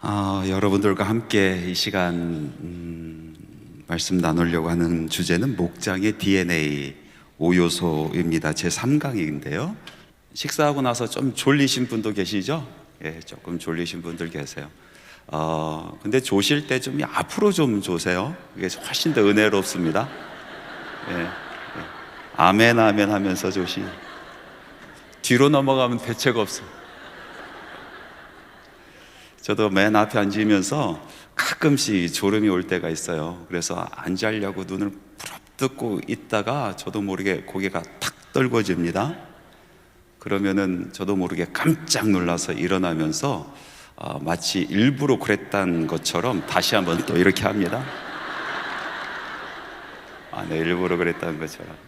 아, 여러분들과 함께 이 시간 음, 말씀 나누려고 하는 주제는 목장의 DNA 5요소입니다. 제 3강인데요. 식사하고 나서 좀 졸리신 분도 계시죠? 예, 조금 졸리신 분들 계세요. 어, 근데 조실 때 좀 앞으로 좀 조세요. 이게 훨씬 더 은혜롭습니다. 예, 예. 아멘, 아멘 하면서 조시. 뒤로 넘어가면 대책 없어. 저도 맨 앞에 앉으면서 가끔씩 졸음이 올 때가 있어요. 그래서 안 자려고 눈을 부릅뜨고 있다가 저도 모르게 고개가 탁 떨궈집니다. 그러면은 저도 모르게 깜짝 놀라서 일어나면서 어, 마치 일부러 그랬단 것처럼 다시 한번 또 이렇게 합니다. 아, 네, 일부러 그랬다는 것처럼.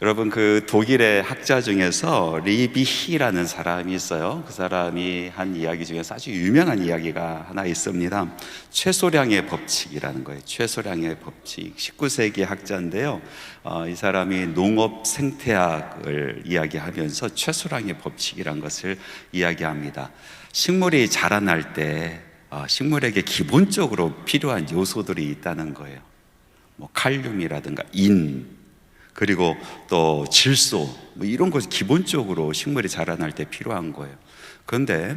여러분 그 독일의 학자 중에서 리비히라는 사람이 있어요. 그 사람이 한 이야기 중에서 아주 유명한 이야기가 하나 있습니다. 최소량의 법칙이라는 거예요. 최소량의 법칙. 19세기 학자인데요. 어, 이 사람이 농업 생태학을 이야기하면서 최소량의 법칙이라는 것을 이야기합니다. 식물이 자라날 때 어, 식물에게 기본적으로 필요한 요소들이 있다는 거예요. 뭐 칼륨이라든가 인, 그리고 또 질소 뭐 이런 것이 기본적으로 식물이 자라날 때 필요한 거예요. 그런데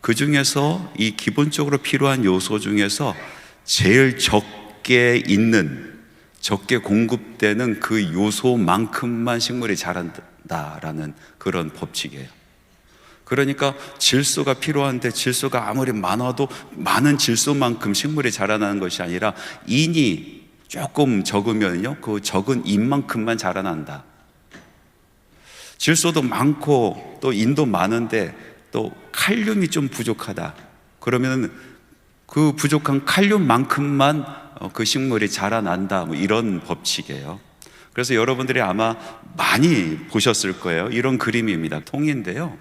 그 중에서 이 기본적으로 필요한 요소 중에서 제일 적게 있는 적게 공급되는 그 요소만큼만 식물이 자란다라는 그런 법칙이에요. 그러니까 질소가 필요한데 질소가 아무리 많아도 많은 질소만큼 식물이 자라나는 것이 아니라 인이 조금 적으면요, 그 적은 인만큼만 자라난다. 질소도 많고 또 인도 많은데 또 칼륨이 좀 부족하다. 그러면 그 부족한 칼륨만큼만 어, 그 식물이 자라난다. 뭐 이런 법칙이에요. 그래서 여러분들이 아마 많이 보셨을 거예요. 이런 그림입니다. 통인데요.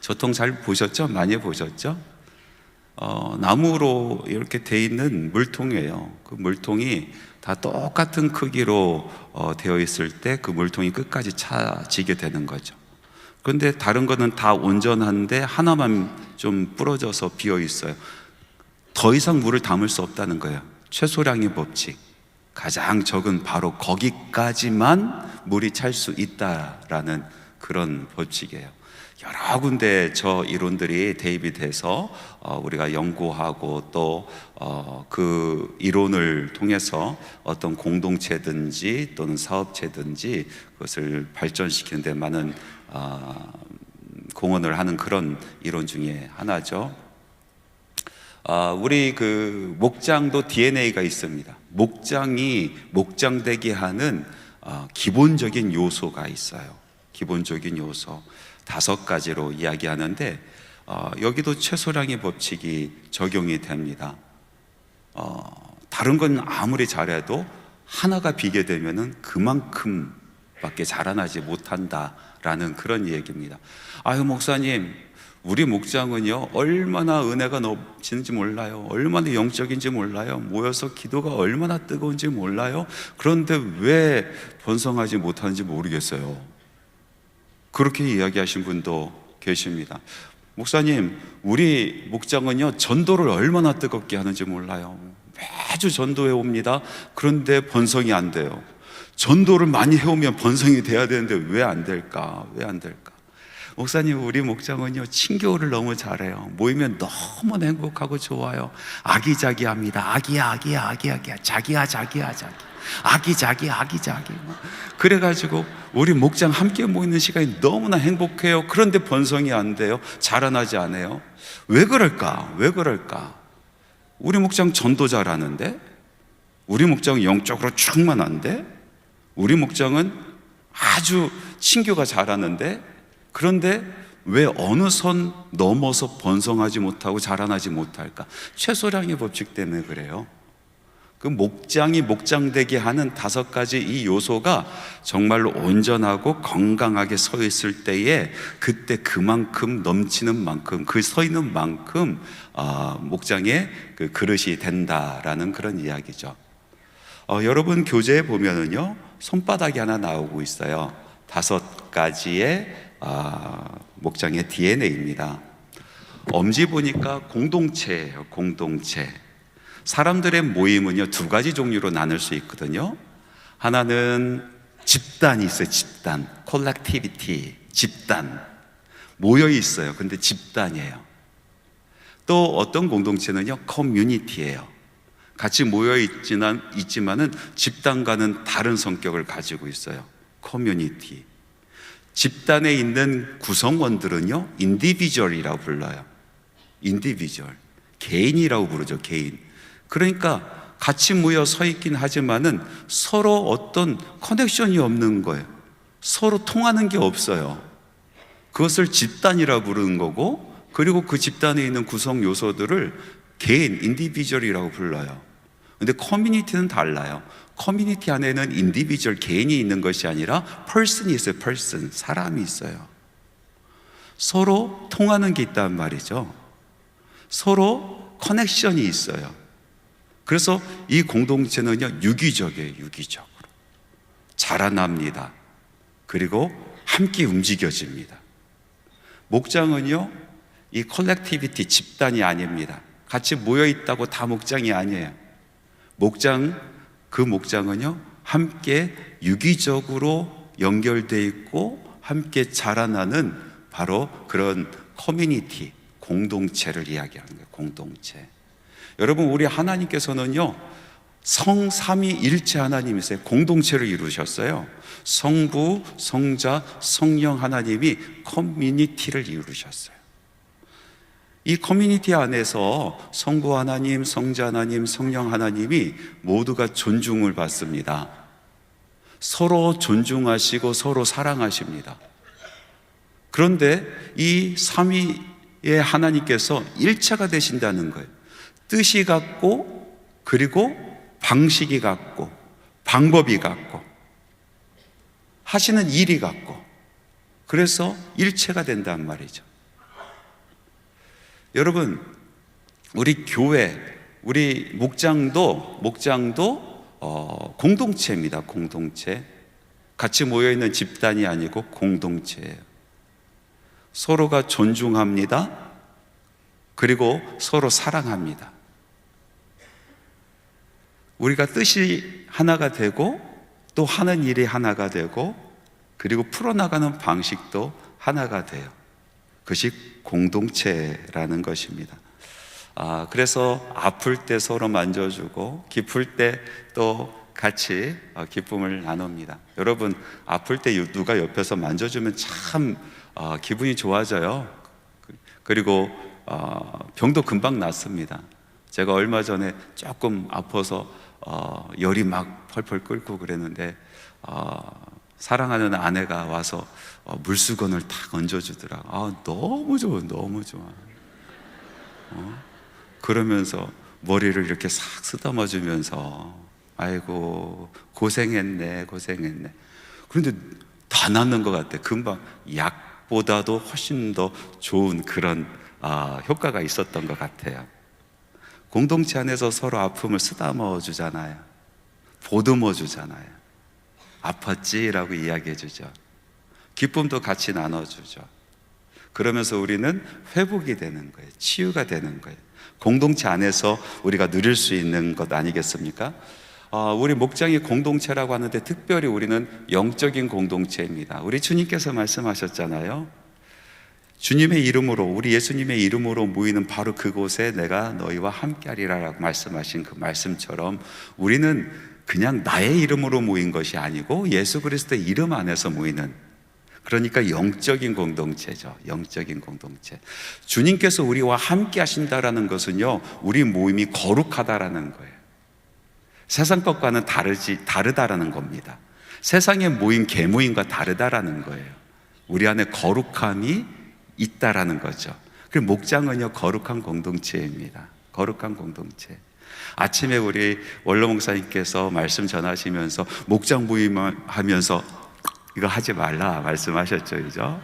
저 통 잘 보셨죠? 많이 보셨죠? 어, 나무로 이렇게 돼 있는 물통이에요. 그 물통이 다 똑같은 크기로 어, 되어 있을 때 그 물통이 끝까지 차지게 되는 거죠. 그런데 다른 거는 다 온전한데 하나만 좀 부러져서 비어 있어요. 더 이상 물을 담을 수 없다는 거예요. 최소량의 법칙. 가장 적은 바로 거기까지만 물이 찰 수 있다라는 그런 법칙이에요. 여러 군데 저 이론들이 대입이 돼서 어, 우리가 연구하고 또 그 이론을 통해서 어떤 공동체든지 또는 사업체든지 그것을 발전시키는 데 많은 어, 공헌을 하는 그런 이론 중에 하나죠. 아, 우리 그 목장도 DNA가 있습니다. 목장이 목장되게 하는 어, 기본적인 요소가 있어요. 기본적인 요소 다섯 가지로 이야기하는데 어, 여기도 최소량의 법칙이 적용이 됩니다. 어, 다른 건 아무리 잘해도 하나가 비게 되면은 그만큼밖에 자라나지 못한다라는 그런 얘기입니다. 아유 목사님, 우리 목장은요 얼마나 은혜가 넘치는지 몰라요. 얼마나 영적인지 몰라요. 모여서 기도가 얼마나 뜨거운지 몰라요. 그런데 왜 번성하지 못하는지 모르겠어요. 그렇게 이야기하신 분도 계십니다. 목사님, 우리 목장은요, 전도를 얼마나 뜨겁게 하는지 몰라요. 매주 전도해 옵니다. 그런데 번성이 안 돼요. 전도를 많이 해오면 번성이 돼야 되는데 왜 안 될까? 왜 안 될까? 목사님, 우리 목장은요, 친교를 너무 잘해요. 모이면 너무 행복하고 좋아요. 아기자기합니다. 아기야, 아기야, 아기, 아기야. 자기야, 자기야, 자기. 아기자기, 아기자기. 그래가지고 우리 목장 함께 모이는 시간이 너무나 행복해요. 그런데 번성이 안 돼요. 자라나지 않아요. 왜 그럴까? 왜 그럴까? 우리 목장 전도 잘하는데? 우리 목장은 영적으로 충만한데? 우리 목장은 아주 친교가 잘하는데? 그런데 왜 어느 선 넘어서 번성하지 못하고 자라나지 못할까? 최소량의 법칙 때문에 그래요. 그 목장이 목장되게 하는 다섯 가지 이 요소가 정말로 온전하고 건강하게 서 있을 때에 그때 그만큼 넘치는 만큼 그 서 있는 만큼 어, 목장의 그 그릇이 된다라는 그런 이야기죠. 어, 여러분 교재에 보면은요 손바닥이 하나 나오고 있어요. 다섯 가지의 아, 목장의 DNA입니다. 엄지 보니까 공동체예요, 공동체. 사람들의 모임은요, 두 가지 종류로 나눌 수 있거든요. 하나는 집단이 있어요, 집단. 콜렉티비티, 집단. 모여 있어요. 근데 집단이에요. 또 어떤 공동체는요, 커뮤니티예요. 같이 모여 있지만, 있지만은 집단과는 다른 성격을 가지고 있어요. 커뮤니티. 집단에 있는 구성원들은요, 인디비주얼이라고 불러요. 인디비주얼. 개인이라고 부르죠, 개인. 그러니까 같이 모여 서 있긴 하지만은 서로 어떤 커넥션이 없는 거예요. 서로 통하는 게 없어요. 그것을 집단이라 부르는 거고, 그리고 그 집단에 있는 구성 요소들을 개인, 인디비주얼이라고 불러요. 근데 커뮤니티는 달라요. 커뮤니티 안에는 인디비주얼 개인이 있는 것이 아니라 person이 있어요. person 사람이 있어요. 서로 통하는 게 있단 말이죠. 서로 커넥션이 있어요. 그래서 이 공동체는요 유기적이에요. 유기적으로 자라납니다. 그리고 함께 움직여집니다. 목장은요 이 컬렉티비티 집단이 아닙니다. 같이 모여 있다고 다 목장이 아니에요. 목장 그 목장은요 함께 유기적으로 연결돼 있고 함께 자라나는 바로 그런 커뮤니티 공동체를 이야기하는 거예요. 공동체. 여러분 우리 하나님께서는요 성 삼위 일체 하나님이세요. 공동체를 이루셨어요. 성부, 성자, 성령 하나님이 커뮤니티를 이루셨어요. 이 커뮤니티 안에서 성부 하나님, 성자 하나님, 성령 하나님이 모두가 존중을 받습니다. 서로 존중하시고 서로 사랑하십니다. 그런데 이 삼위의 하나님께서 일체가 되신다는 거예요. 뜻이 같고 그리고 방식이 같고 방법이 같고 하시는 일이 같고 그래서 일체가 된단 말이죠. 여러분, 우리 교회, 우리 목장도 목장도 어, 공동체입니다. 공동체. 같이 모여 있는 집단이 아니고 공동체예요. 서로가 존중합니다. 그리고 서로 사랑합니다. 우리가 뜻이 하나가 되고 또 하는 일이 하나가 되고 그리고 풀어나가는 방식도 하나가 돼요. 그것이 공동체라는 것입니다. 아, 그래서 아플 때 서로 만져주고 기쁠 때 또 같이 어, 기쁨을 나눕니다. 여러분 아플 때 누가 옆에서 만져주면 참 어, 기분이 좋아져요. 그리고 어, 병도 금방 낫습니다. 제가 얼마 전에 조금 아파서 열이 막 펄펄 끓고 그랬는데 사랑하는 아내가 와서 물수건을 탁 얹어주더라. 아 너무 좋아, 너무 좋아. 어? 그러면서 머리를 이렇게 싹 쓰다듬어주면서 아이고 고생했네 고생했네 그런데 다 낫는 것 같아 금방 약보다도 훨씬 더 좋은 그런 아, 효과가 있었던 것 같아요 공동체 안에서 서로 아픔을 쓰다듬어 주잖아요 보듬어 주잖아요 아팠지라고 이야기해 주죠 기쁨도 같이 나눠주죠 그러면서 우리는 회복이 되는 거예요 치유가 되는 거예요 공동체 안에서 우리가 누릴 수 있는 것 아니겠습니까? 어, 우리 목장이 공동체라고 하는데 특별히 우리는 영적인 공동체입니다. 우리 주님께서 말씀하셨잖아요. 주님의 이름으로 우리 예수님의 이름으로 모이는 바로 그곳에 내가 너희와 함께하리라라고 말씀하신 그 말씀처럼 우리는 그냥 나의 이름으로 모인 것이 아니고 예수 그리스도의 이름 안에서 모이는 그러니까 영적인 공동체죠. 영적인 공동체. 주님께서 우리와 함께 하신다라는 것은요, 우리 모임이 거룩하다라는 거예요. 세상 것과는 다르지, 다르다라는 겁니다. 세상의 모임, 개모임과 다르다라는 거예요. 우리 안에 거룩함이 있다라는 거죠. 그 목장은요, 거룩한 공동체입니다. 거룩한 공동체. 아침에 우리 원로 목사님께서 말씀 전하시면서 목장 모임을 하면서 이거 하지 말라 말씀하셨죠, 그죠?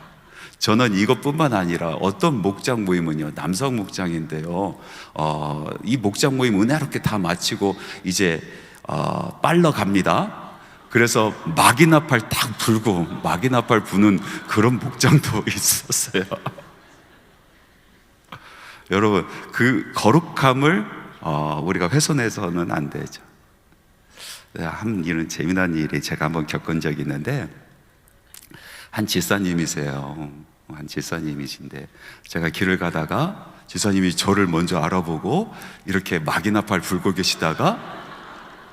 저는 이것뿐만 아니라 어떤 목장 모임은요, 남성 목장인데요, 어, 이 목장 모임 은혜롭게 다 마치고 이제 어, 빨러 갑니다. 그래서 마기나팔 딱 불고 마기나팔 부는 그런 목장도 있었어요. 여러분 그 거룩함을 어, 우리가 훼손해서는 안 되죠. 네, 한 이런 재미난 일이 제가 한번 겪은 적이 있는데 한 집사님이세요. 한 집사님이신데 제가 길을 가다가 집사님이 저를 먼저 알아보고 이렇게 막이나팔 불고 계시다가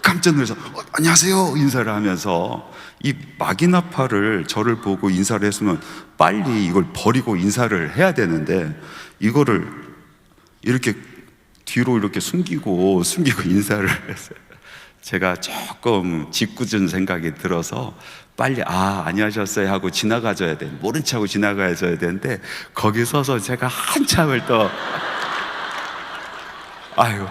깜짝 놀라서 어, 안녕하세요 인사를 하면서 이 막이나팔을 저를 보고 인사를 했으면 빨리 이걸 버리고 인사를 해야 되는데 이거를 이렇게 뒤로 이렇게 숨기고 숨기고 인사를 했어요. 제가 조금 짓궂은 생각이 들어서 빨리 아 안녕하셨어요 하고 지나가줘야 돼 모른 척하고 지나가줘야 되는데 거기 서서 제가 한참을 또 아유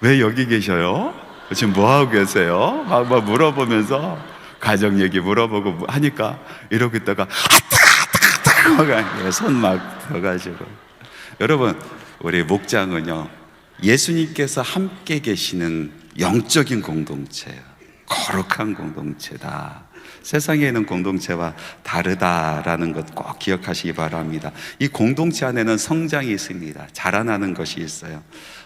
왜 여기 계셔요? 지금 뭐 하고 계세요? 막, 막 물어보면서 가정 얘기 물어보고 하니까 이러고 있다가 아따 아따 아따 손막 들어가지고 여러분 우리 목장은요 예수님께서 함께 계시는 영적인 공동체예요. 거룩한 공동체다. 세상에 있는 공동체와 다르다라는 것 꼭 기억하시기 바랍니다. 이 공동체 안에는 성장이 있습니다. 자라나는 것이 있어요.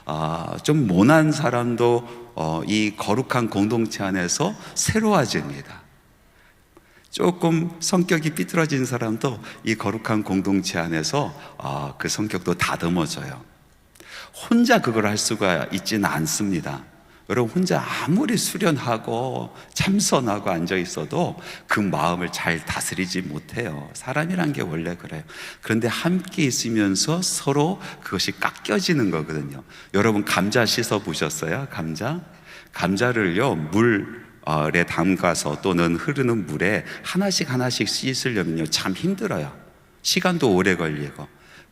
아, 좀 모난 사람도 어, 이 거룩한 공동체 안에서 새로워집니다. 조금 성격이 삐뚤어진 사람도 이 거룩한 공동체 안에서 아, 그 성격도 다듬어져요. 혼자 그걸 할 수가 있지는 않습니다. 여러분 혼자 아무리 수련하고 참선하고 앉아 있어도 그 마음을 잘 다스리지 못해요. 사람이란 게 원래 그래요. 그런데 함께 있으면서 서로 그것이 깎여지는 거거든요. 여러분 감자 씻어 보셨어요? 감자? 감자를요 물에 담가서 또는 흐르는 물에 하나씩 하나씩 씻으려면요 참 힘들어요. 시간도 오래 걸리고.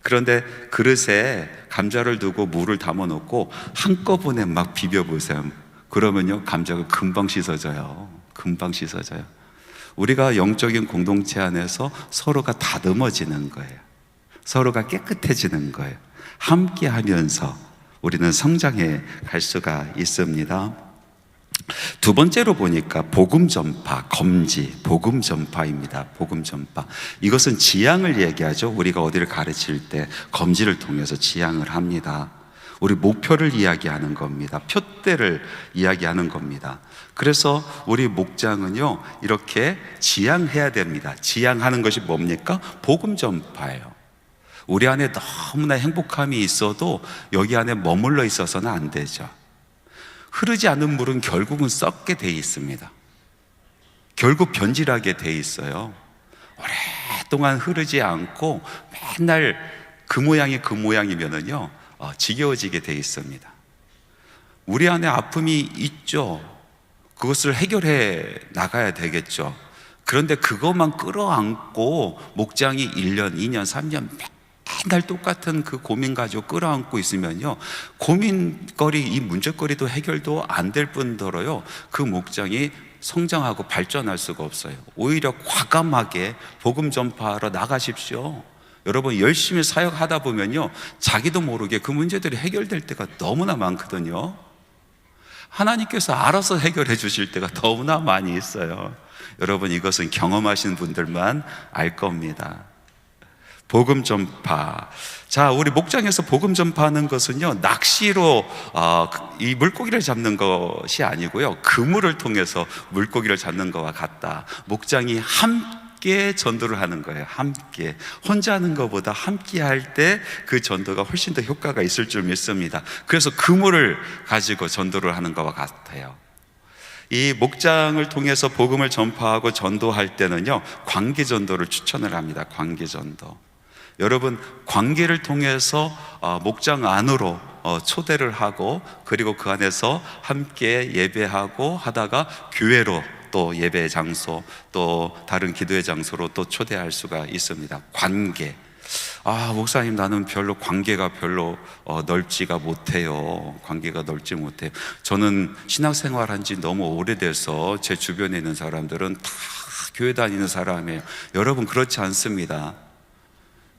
그런데 그릇에 감자를 두고 물을 담아 놓고 한꺼번에 막 비벼 보세요. 그러면요 감자가 금방 씻어져요. 금방 씻어져요. 우리가 영적인 공동체 안에서 서로가 다듬어지는 거예요. 서로가 깨끗해지는 거예요. 함께 하면서 우리는 성장해 갈 수가 있습니다. 두 번째로 보니까 복음 전파, 검지, 복음 전파입니다. 복음 전파. 이것은 지향을 얘기하죠. 우리가 어디를 가르칠 때 검지를 통해서 지향을 합니다. 우리 목표를 이야기하는 겁니다. 표대를 이야기하는 겁니다. 그래서 우리 목장은요, 이렇게 지향해야 됩니다. 지향하는 것이 뭡니까? 복음 전파예요. 우리 안에 너무나 행복함이 있어도 여기 안에 머물러 있어서는 안 되죠. 흐르지 않는 물은 결국은 썩게 돼 있습니다. 결국 변질하게 돼 있어요. 오랫동안 흐르지 않고 맨날 그 모양이 그 모양이면은요, 어, 지겨워지게 돼 있습니다. 우리 안에 아픔이 있죠. 그것을 해결해 나가야 되겠죠. 그런데 그것만 끌어안고 목장이 1년, 2년, 3년 맨날 똑같은 그 고민 가지고 끌어안고 있으면요. 고민거리, 이 문제거리도 해결도 안 될 뿐더러요. 그 목장이 성장하고 발전할 수가 없어요. 오히려 과감하게 복음 전파하러 나가십시오. 여러분 열심히 사역하다 보면요. 자기도 모르게 그 문제들이 해결될 때가 너무나 많거든요. 하나님께서 알아서 해결해 주실 때가 너무나 많이 있어요. 여러분 이것은 경험하신 분들만 알 겁니다. 복음 전파. 자, 우리 목장에서 복음 전파하는 것은요, 낚시로 어, 이 물고기를 잡는 것이 아니고요, 그물을 통해서 물고기를 잡는 것과 같다. 목장이 함께 전도를 하는 거예요. 함께 혼자 하는 것보다 함께 할 때 그 전도가 훨씬 더 효과가 있을 줄 믿습니다. 그래서 그물을 가지고 전도를 하는 것과 같아요. 이 목장을 통해서 복음을 전파하고 전도할 때는요, 관계 전도를 추천을 합니다. 관계 전도. 여러분 관계를 통해서 어, 목장 안으로 어, 초대를 하고 그리고 그 안에서 함께 예배하고 하다가 교회로 또 예배 장소 또 다른 기도의 장소로 또 초대할 수가 있습니다. 관계. 아 목사님 나는 별로 관계가 별로 어, 넓지가 못해요. 관계가 넓지 못해요. 저는 신학생활 한 지 너무 오래돼서 제 주변에 있는 사람들은 다 교회 다니는 사람이에요. 여러분 그렇지 않습니다.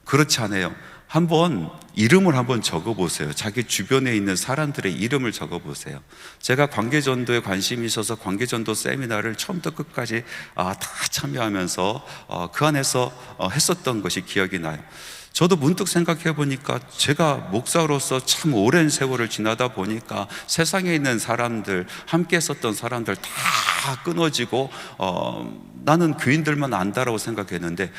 그렇지 않아요. 한번 이름을 한번 적어 보세요. 자기 주변에 있는 사람들의 이름을 적어 보세요. 제가 관계전도에 관심이 있어서 관계전도 세미나를 처음부터 끝까지 아, 다 참여하면서 어, 그 안에서 어, 했었던 것이 기억이 나요. 저도 문득 생각해 보니까 제가 목사로서 참 오랜 세월을 지나다 보니까 세상에 있는 사람들, 함께 했었던 사람들 다 끊어지고, 어, 나는 교인들만 안다라고 생각했는데,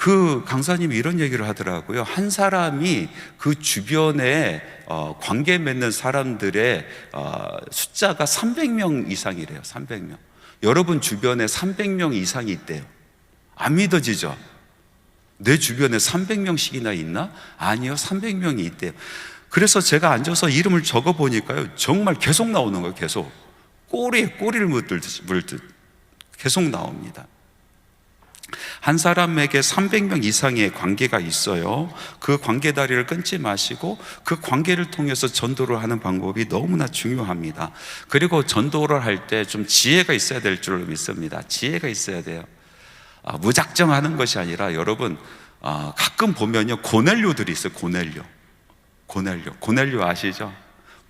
그 강사님이 이런 얘기를 하더라고요. 한 사람이 그 주변에 어, 관계 맺는 사람들의 어, 숫자가 300명 이상이래요. 300명. 여러분 주변에 300명 이상이 있대요. 안 믿어지죠? 내 주변에 300명씩이나 있나? 아니요, 300명이 있대요. 그래서 제가 앉아서 이름을 적어 보니까요, 정말 계속 나오는 거예요, 계속. 꼬리에 꼬리를 물듯, 물듯 계속 나옵니다. 한 사람에게 300명 이상의 관계가 있어요. 그 관계 다리를 끊지 마시고 그 관계를 통해서 전도를 하는 방법이 너무나 중요합니다. 그리고 전도를 할 때 좀 지혜가 있어야 될 줄로 믿습니다. 지혜가 있어야 돼요. 아, 무작정 하는 것이 아니라 여러분 아, 가끔 보면요 고넬료들이 있어요. 고넬료, 고넬료, 고넬료 아시죠?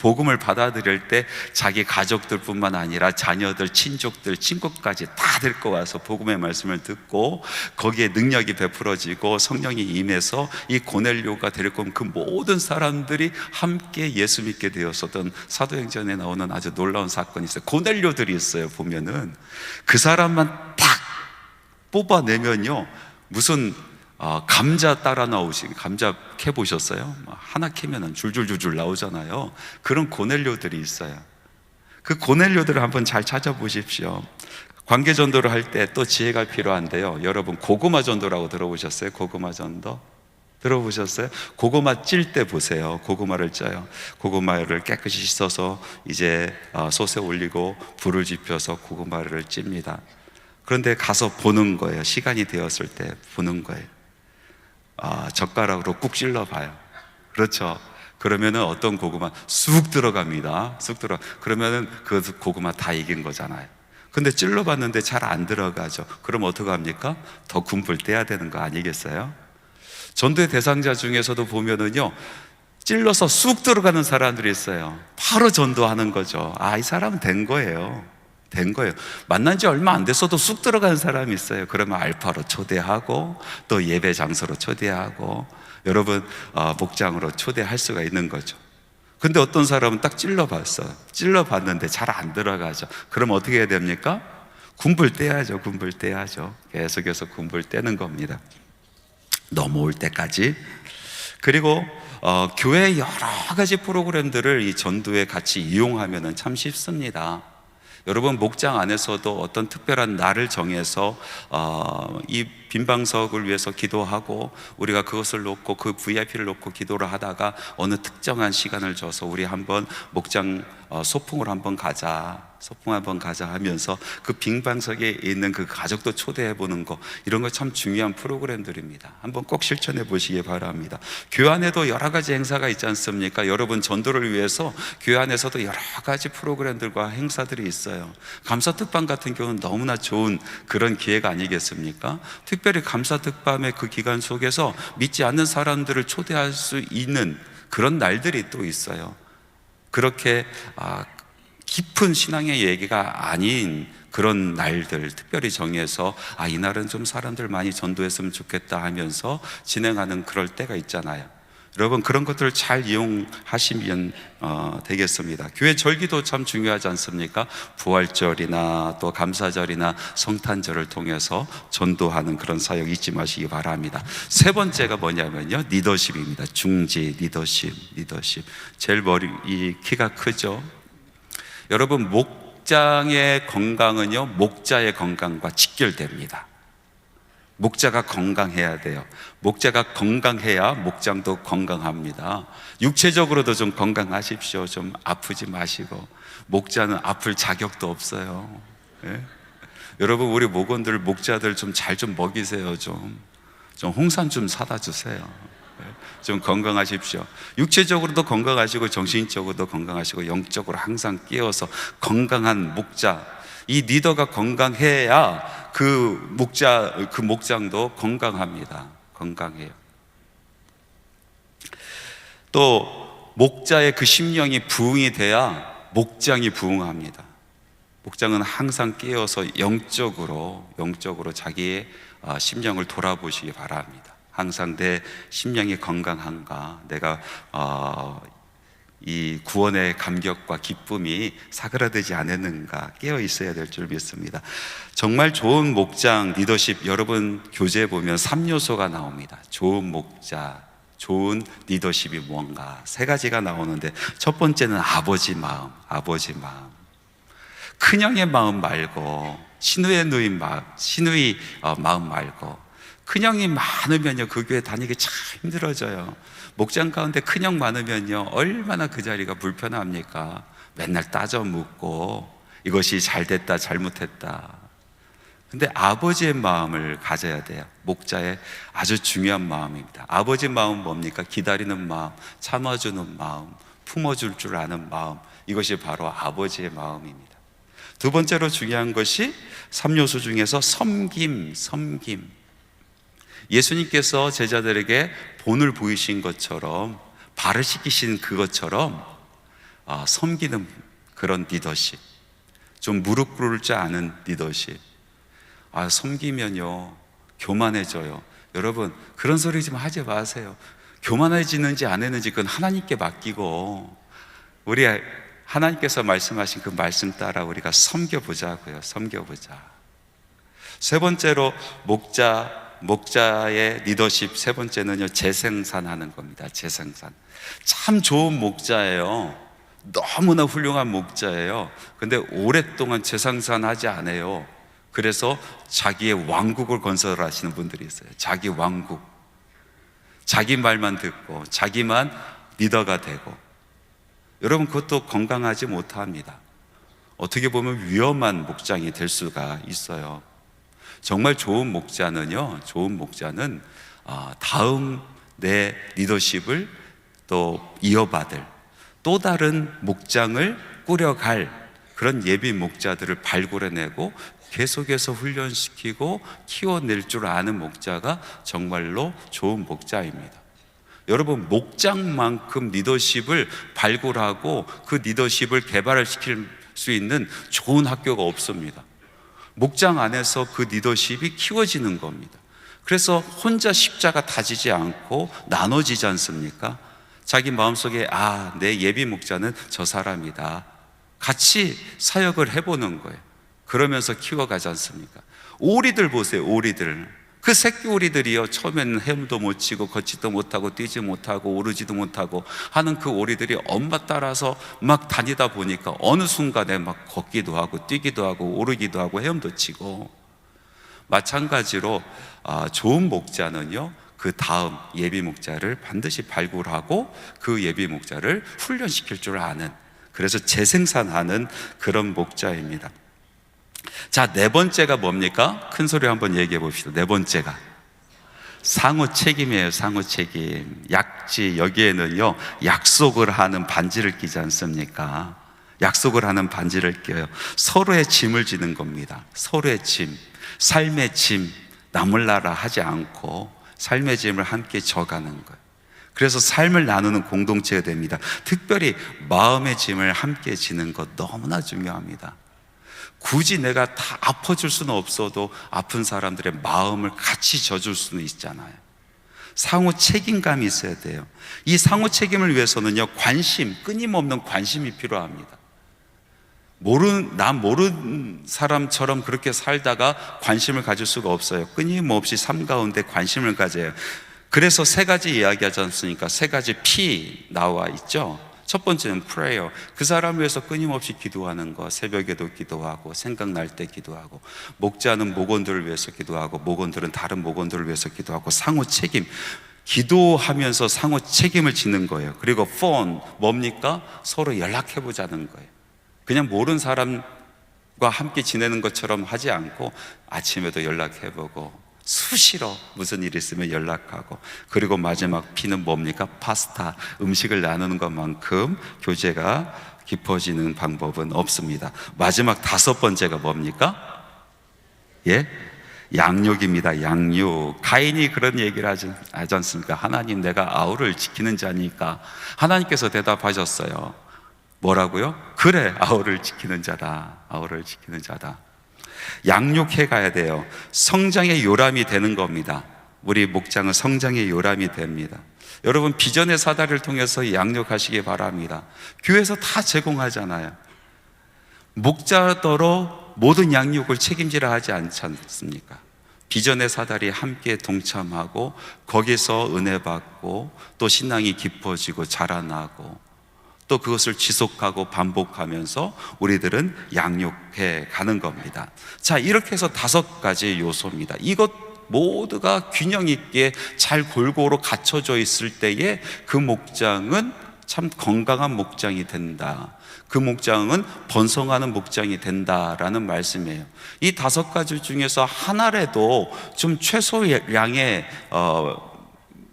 복음을 받아들일 때 자기 가족들뿐만 아니라 자녀들, 친족들, 친구까지 다 데리고 와서 복음의 말씀을 듣고 거기에 능력이 베풀어지고 성령이 임해서 이 고넬료가 데리고 온 그 모든 사람들이 함께 예수 믿게 되었었던 사도행전에 나오는 아주 놀라운 사건이 있어요. 고넬료들이 있어요. 보면은 그 사람만 딱 뽑아내면요 무슨 어, 감자 따라 나오시 감자 캐 보셨어요? 뭐 하나 캐면은 줄줄줄줄 나오잖아요. 그런 고넬료들이 있어요. 그 고넬료들을 한번 잘 찾아보십시오. 관계 전도를 할 때 또 지혜가 필요한데요. 여러분 고구마 전도라고 들어보셨어요? 고구마 전도? 들어보셨어요? 고구마 찔 때 보세요. 고구마를 쪄요. 고구마를 깨끗이 씻어서 이제 어, 솥에 올리고 불을 지펴서 고구마를 찝니다. 그런데 가서 보는 거예요. 시간이 되었을 때 보는 거예요. 아, 젓가락으로 꾹 찔러 봐요. 그렇죠. 그러면은 어떤 고구마 쑥 들어갑니다. 쑥 들어. 그러면은 그 고구마 다 이긴 거잖아요. 근데 찔러 봤는데 잘 안 들어가죠. 그럼 어떡합니까? 더 군불 떼야 되는 거 아니겠어요? 전도의 대상자 중에서도 보면은요. 찔러서 쑥 들어가는 사람들이 있어요. 바로 전도하는 거죠. 아, 이 사람은 된 거예요. 된 거예요. 만난 지 얼마 안 됐어도 쑥 들어가는 사람이 있어요. 그러면 알파로 초대하고 또 예배 장소로 초대하고 여러분 어, 목장으로 초대할 수가 있는 거죠. 근데 어떤 사람은 딱 찔러봤어. 찔러봤는데 잘 안 들어가죠. 그럼 어떻게 해야 됩니까? 군불 떼야죠. 군불 떼야죠. 계속해서 군불 떼는 겁니다. 넘어올 때까지. 그리고 어, 교회 여러 가지 프로그램들을 이 전도에 같이 이용하면 참 쉽습니다. 여러분 목장 안에서도 어떤 특별한 날을 정해서 어, 이 빈방석을 위해서 기도하고 우리가 그것을 놓고 그 VIP를 놓고 기도를 하다가 어느 특정한 시간을 줘서 우리 한번 목장 어, 소풍을 한번 가자. 소풍 한번 가자 하면서 그 빈방석에 있는 그 가족도 초대해 보는 거 이런 거 참 중요한 프로그램들입니다. 한번 꼭 실천해 보시기 바랍니다. 교회 안에도 여러 가지 행사가 있지 않습니까? 여러분 전도를 위해서 교회 안에서도 여러 가지 프로그램들과 행사들이 있어요. 감사 특방 같은 경우는 너무나 좋은 그런 기회가 아니겠습니까? 특별히 감사 특밤의 그 기간 속에서 믿지 않는 사람들을 초대할 수 있는 그런 날들이 또 있어요. 그렇게 아, 깊은 신앙의 얘기가 아닌 그런 날들 특별히 정해서 아 이날은 좀 사람들 많이 전도했으면 좋겠다 하면서 진행하는 그럴 때가 있잖아요. 여러분 그런 것들을 잘 이용하시면 어, 되겠습니다. 교회 절기도 참 중요하지 않습니까? 부활절이나 또 감사절이나 성탄절을 통해서 전도하는 그런 사역 잊지 마시기 바랍니다. 세 번째가 뭐냐면요, 리더십입니다. 중지 리더십, 리더십. 제일 머리 이 키가 크죠. 여러분 목장의 건강은요 목자의 건강과 직결됩니다. 목자가 건강해야 돼요. 목자가 건강해야 목장도 건강합니다. 육체적으로도 좀 건강하십시오. 좀 아프지 마시고 목자는 아플 자격도 없어요. 예? 여러분 우리 목원들 목자들 좀 잘좀 먹이세요. 좀. 좀 홍삼 좀 사다 주세요. 좀 건강하십시오. 육체적으로도 건강하시고 정신적으로도 건강하시고 영적으로 항상 깨어서 건강한 목자. 이 리더가 건강해야 그 목자 그 목장도 건강합니다. 건강해요. 또 목자의 그 심령이 부흥이 돼야 목장이 부흥합니다. 목장은 항상 깨어서 영적으로 영적으로 자기의 아, 심령을 돌아보시기 바랍니다. 항상 내 심령이 건강한가, 내가 어, 이 구원의 감격과 기쁨이 사그라들지 않았는가 깨어 있어야 될 줄 믿습니다. 정말 좋은 목장 리더십 여러분 교재 보면 3요소가 나옵니다. 좋은 목자, 좋은 리더십이 뭔가 세 가지가 나오는데 첫 번째는 아버지 마음, 아버지 마음. 큰형의 마음 말고 신우의 누인 마음, 신우의 어, 마음 말고 큰형이 많으면요 그 교회 다니기 참 힘들어져요. 목장 가운데 큰형 많으면요 얼마나 그 자리가 불편합니까? 맨날 따져 묻고 이것이 잘 됐다 잘못했다. 근데 아버지의 마음을 가져야 돼요. 목자의 아주 중요한 마음입니다. 아버지 마음 뭡니까? 기다리는 마음, 참아주는 마음, 품어줄 줄 아는 마음. 이것이 바로 아버지의 마음입니다. 두 번째로 중요한 것이 삼요소 중에서 섬김, 섬김. 예수님께서 제자들에게 본을 보이신 것처럼 발을 씻기신 그것처럼 아, 섬기는 그런 리더십. 좀 무릎 꿇을 줄 아는 리더십. 아, 섬기면요. 교만해져요. 여러분, 그런 소리 좀 하지 마세요. 교만해지는지 안 했는지 그건 하나님께 맡기고 우리 하나님께서 말씀하신 그 말씀 따라 우리가 섬겨보자고요. 섬겨보자. 세 번째로 목자, 목자의 리더십 세 번째는요, 재생산하는 겁니다. 재생산. 참 좋은 목자예요. 너무나 훌륭한 목자예요. 근데 오랫동안 재생산하지 않아요. 그래서 자기의 왕국을 건설하시는 분들이 있어요. 자기 왕국. 자기 말만 듣고, 자기만 리더가 되고. 여러분, 그것도 건강하지 못합니다. 어떻게 보면 위험한 목장이 될 수가 있어요. 정말 좋은 목자는요, 좋은 목자는 아, 다음 내 리더십을 또 이어받을 또 다른 목장을 꾸려갈 그런 예비 목자들을 발굴해내고 계속해서 훈련시키고 키워낼 줄 아는 목자가 정말로 좋은 목자입니다. 여러분, 목장만큼 리더십을 발굴하고 그 리더십을 개발을 시킬 수 있는 좋은 학교가 없습니다. 목장 안에서 그 리더십이 키워지는 겁니다. 그래서 혼자 십자가 다지지 않고 나눠지지 않습니까? 자기 마음속에 아, 내 예비 목자는 저 사람이다. 같이 사역을 해보는 거예요. 그러면서 키워가지 않습니까? 오리들 보세요, 오리들. 그 새끼 오리들이요, 처음에는 헤엄도 못 치고, 걷지도 못하고, 뛰지 못하고, 오르지도 못하고 하는 그 오리들이 엄마 따라서 막 다니다 보니까 어느 순간에 막 걷기도 하고, 뛰기도 하고, 오르기도 하고, 헤엄도 치고. 마찬가지로 아, 좋은 목자는요, 그 다음 예비 목자를 반드시 발굴하고 그 예비 목자를 훈련시킬 줄 아는 그래서 재생산하는 그런 목자입니다. 자, 네 번째가 뭡니까? 큰 소리 한번 얘기해 봅시다. 네 번째가 상호 책임이에요. 상호 책임. 약지 여기에는요. 약속을 하는 반지를 끼지 않습니까? 약속을 하는 반지를 껴요. 서로의 짐을 지는 겁니다. 서로의 짐. 삶의 짐 나물나라 하지 않고 삶의 짐을 함께 져가는 거예요. 그래서 삶을 나누는 공동체가 됩니다. 특별히 마음의 짐을 함께 지는 것 너무나 중요합니다. 굳이 내가 다 아파줄 수는 없어도 아픈 사람들의 마음을 같이 져줄 수는 있잖아요. 상호 책임감이 있어야 돼요. 이 상호 책임을 위해서는요, 관심, 끊임없는 관심이 필요합니다. 모르는, 난 모르는 사람처럼 그렇게 살다가 관심을 가질 수가 없어요. 끊임없이 삶 가운데 관심을 가져요. 그래서 세 가지 이야기하지 않습니까? 세 가지 P 나와 있죠. 첫 번째는 prayer. 그 사람을 위해서 끊임없이 기도하는 거. 새벽에도 기도하고, 생각날 때 기도하고, 목자는 목원들을 위해서 기도하고, 목원들은 다른 목원들을 위해서 기도하고, 상호 책임. 기도하면서 상호 책임을 지는 거예요. 그리고 phone. 뭡니까? 서로 연락해 보자는 거예요. 그냥 모르는 사람과 함께 지내는 것처럼 하지 않고, 아침에도 연락해 보고, 수시로 무슨 일 있으면 연락하고 그리고 마지막 피는 뭡니까? 파스타 음식을 나누는 것만큼 교제가 깊어지는 방법은 없습니다. 마지막 다섯 번째가 뭡니까? 예? 양육입니다. 양육. 가인이 그런 얘기를 하지, 하지 않습니까? 하나님, 내가 아우를 지키는 자니까. 하나님께서 대답하셨어요. 뭐라고요? 그래, 아우를 지키는 자다. 아우를 지키는 자다. 양육해 가야 돼요. 성장의 요람이 되는 겁니다. 우리 목장은 성장의 요람이 됩니다. 여러분, 비전의 사다리를 통해서 양육하시기 바랍니다. 교회에서 다 제공하잖아요. 목자더러 모든 양육을 책임지라 하지 않지 않습니까? 비전의 사다리 함께 동참하고 거기서 은혜 받고 또 신앙이 깊어지고 자라나고 또 그것을 지속하고 반복하면서 우리들은 양육해 가는 겁니다. 자, 이렇게 해서 다섯 가지 요소입니다. 이것 모두가 균형 있게 잘 골고루 갖춰져 있을 때에 그 목장은 참 건강한 목장이 된다. 그 목장은 번성하는 목장이 된다라는 말씀이에요. 이 다섯 가지 중에서 하나라도 좀 최소량의 어,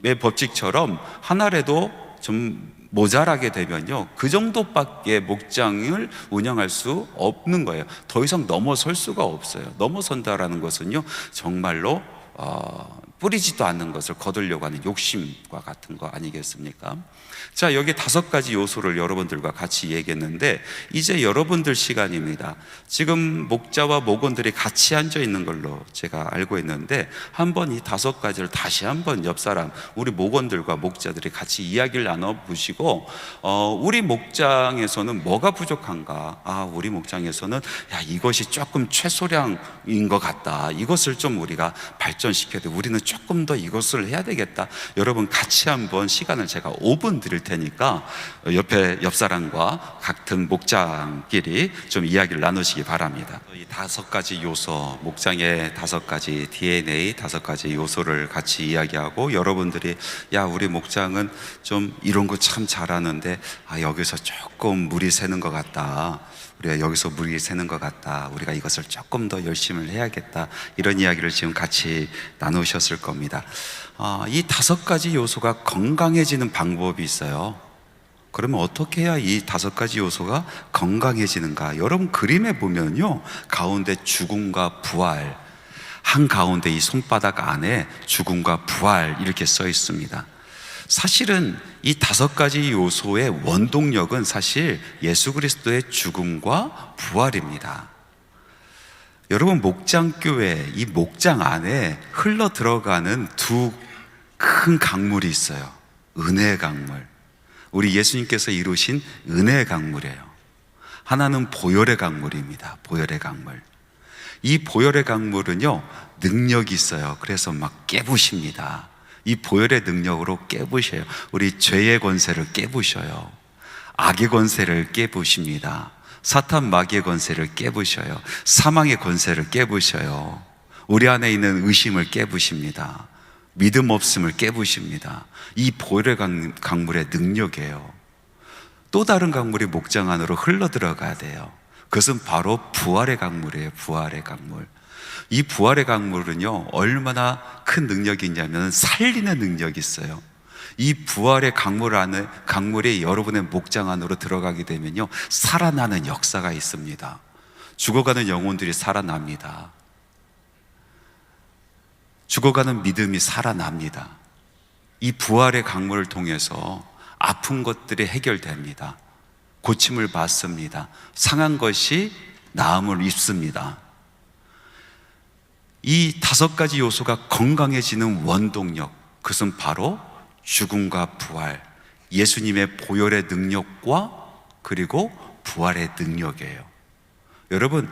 의 법칙처럼 하나라도 좀 모자라게 되면요. 그 정도밖에 목장을 운영할 수 없는 거예요. 더 이상 넘어설 수가 없어요. 넘어선다라는 것은요. 정말로 어, 뿌리지도 않는 것을 거두려고 하는 욕심과 같은 거 아니겠습니까? 자, 여기 다섯 가지 요소를 여러분들과 같이 얘기했는데, 이제 여러분들 시간입니다. 지금 목자와 목원들이 같이 앉아 있는 걸로 제가 알고 있는데, 한번 이 다섯 가지를 다시 한번 옆 사람, 우리 목원들과 목자들이 같이 이야기를 나눠보시고, 어, 우리 목장에서는 뭐가 부족한가? 아, 우리 목장에서는, 야, 이것이 조금 최소량인 것 같다. 이것을 좀 우리가 발전시켜야 돼. 우리는 조금 더 이것을 해야 되겠다. 여러분 같이 한번 시간을 제가 5분 드릴 테니까 옆에 옆 사람과 같은 목장끼리 좀 이야기를 나누시기 바랍니다. 이 다섯 가지 요소, 목장의 다섯 가지 DNA 다섯 가지 요소를 같이 이야기하고 여러분들이 야 우리 목장은 좀 이런 거 참 잘하는데 아 여기서 조금 물이 새는 것 같다. 우리가 여기서 물이 새는 것 같다. 우리가 이것을 조금 더 열심히 해야겠다. 이런 이야기를 지금 같이 나누셨을 겁니다. 아, 이 다섯 가지 요소가 건강해지는 방법이 있어요. 그러면 어떻게 해야 이 다섯 가지 요소가 건강해지는가? 여러분 그림에 보면요. 가운데 죽음과 부활, 한 가운데 이 손바닥 안에 죽음과 부활 이렇게 써 있습니다. 사실은 이 다섯 가지 요소의 원동력은 사실 예수 그리스도의 죽음과 부활입니다. 여러분 목장교회 이 목장 안에 흘러 들어가는 두 큰 강물이 있어요. 은혜 강물. 우리 예수님께서 이루신 은혜 강물이에요. 하나는 보혈의 강물입니다. 보혈의 강물. 이 보혈의 강물은요, 능력이 있어요. 그래서 막 깨부십니다. 이 보혈의 능력으로 깨부셔요. 우리 죄의 권세를 깨부셔요. 악의 권세를 깨부십니다. 사탄 마귀의 권세를 깨부셔요. 사망의 권세를 깨부셔요. 우리 안에 있는 의심을 깨부십니다. 믿음 없음을 깨부십니다. 이 보혈의 강- 강물의 능력이에요. 또 다른 강물이 목장 안으로 흘러 들어가야 돼요. 그것은 바로 부활의 강물이에요. 부활의 강물. 이 부활의 강물은요, 얼마나 큰 능력이 있냐면 살리는 능력이 있어요. 이 부활의 강물 안에, 강물이 여러분의 목장 안으로 들어가게 되면요, 살아나는 역사가 있습니다. 죽어가는 영혼들이 살아납니다. 죽어가는 믿음이 살아납니다. 이 부활의 강물을 통해서 아픈 것들이 해결됩니다. 고침을 받습니다. 상한 것이 나음을 입습니다. 이 다섯 가지 요소가 건강해지는 원동력, 그것은 바로 죽음과 부활, 예수님의 보혈의 능력과 그리고 부활의 능력이에요. 여러분,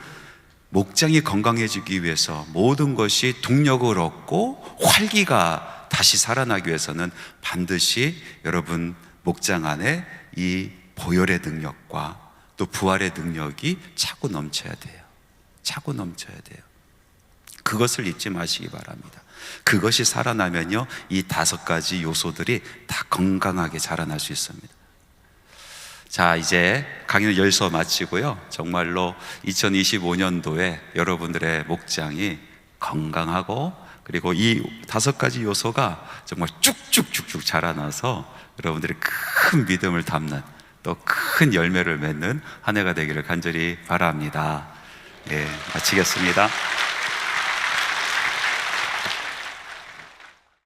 목장이 건강해지기 위해서 모든 것이 동력을 얻고 활기가 다시 살아나기 위해서는 반드시 여러분 목장 안에 이 보혈의 능력과 또 부활의 능력이 차고 넘쳐야 돼요. 차고 넘쳐야 돼요. 그것을 잊지 마시기 바랍니다. 그것이 살아나면요, 이 다섯 가지 요소들이 다 건강하게 자라날 수 있습니다. 자, 이제 강연 열서 마치고요. 정말로 2025년도에 여러분들의 목장이 건강하고 그리고 이 다섯 가지 요소가 정말 쭉쭉쭉쭉 자라나서 여러분들이 큰 믿음을 담는 또 큰 열매를 맺는 한 해가 되기를 간절히 바랍니다. 예, 마치겠습니다.